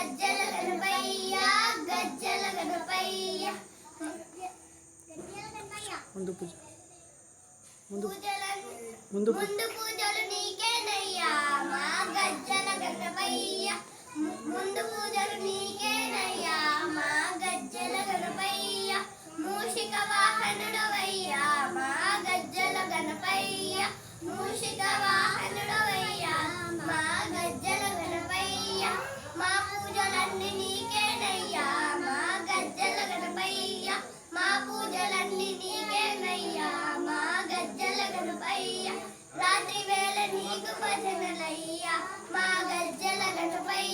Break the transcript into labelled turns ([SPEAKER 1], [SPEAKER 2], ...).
[SPEAKER 1] గజ్జల గణపయ్య గజ్జల గణపయ్య. ముందు పూజ. ముందు ముందు పూజలు నీకేనయ్యా మా గజ్జల గణపయ్య. మా గజ్జల గంటపై